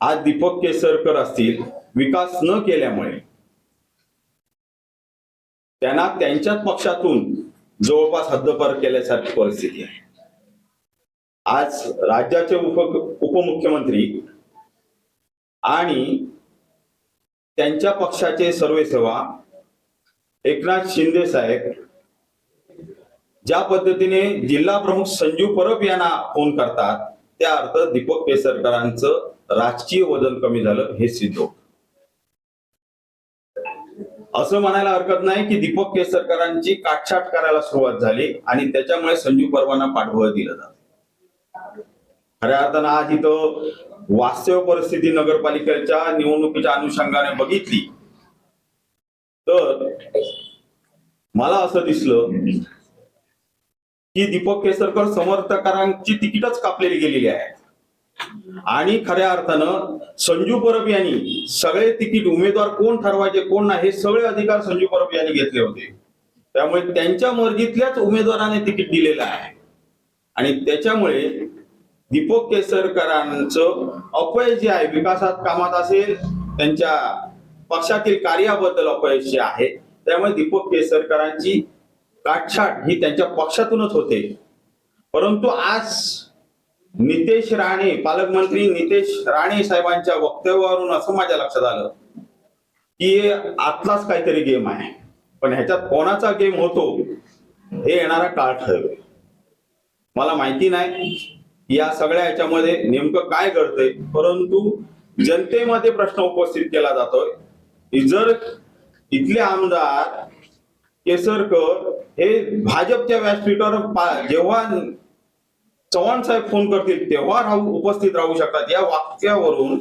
आज दीपक केसरकर असतील विकास न केल्यामुळे. त्यांना त्यांच्याच पक्षातून जवळपास हद्दपार केल्यासारखी परिस्थिती आहे. आज राज्याचे उप उपमुख्यमंत्री आणि त्यांच्या पक्षाचे सर्वेसेवा एकनाथ शिंदे साहेब ज्या पद्धतीने जिल्हा प्रमुख संजीव परब यांना फोन करतात त्या अर्थ दीपक केसरकरांचं राजकीय वजन कमी झालं हे सिद्ध असं म्हणायला हरकत नाही की दीपक केसरकरांची काटछाट करायला सुरुवात झाली आणि त्याच्यामुळे संजू परबांना पाठबळ दिलं जात. खऱ्या अर्थानं आज इथं वास्तव परिस्थिती नगरपालिकेच्या निवडणुकीच्या अनुषंगाने बघितली तर मला असं दिसलं की दीपक केसरकर समर्थकांची तिकीटच कापलेली गेलेली आहे. आणि खऱ्या अर्थानं संजू परब यांनी सगळे तिकीट उमेदवार कोण ठरवायचे कोण नाही हे सगळे अधिकार संजू परब यांनी घेतले होते. त्यामुळे त्यांच्या मर्जीतल्याच उमेदवाराने तिकीट दिलेलं आहे. आणि त्याच्यामुळे दीपक केसरकरांचं अपयश जे आहे विकासात कामात असेल त्यांच्या पक्षातील कार्याबद्दल अपयश जे आहे त्यामुळे दीपक केसरकरांची काटछाट ही त्यांच्या पक्षातूनच होते. परंतु आज नितेश राणे पालकमंत्री नितेश राणे साहेबांच्या वक्तव्यावरून असं माझ्या लक्षात आलं की हे आतलाच काहीतरी गेम आहे. पण ह्याच्यात कोणाचा गेम होतो हे येणारा काळ ठरवेल. मला माहिती नाही या सगळ्या ह्याच्यामध्ये नेमकं काय घडतंय. परंतु जनतेमध्ये प्रश्न उपस्थित केला जातोय जर इथले आमदार केसरकर हे भाजपच्या व्यासपीठावर जेव्हा चव्हाण साहेब फोन करतील तेव्हा राहू उपस्थित राहू शकतात. या वाक्यावरून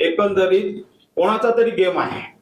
एकंदरीत कोणाचा तरी गेम आहे.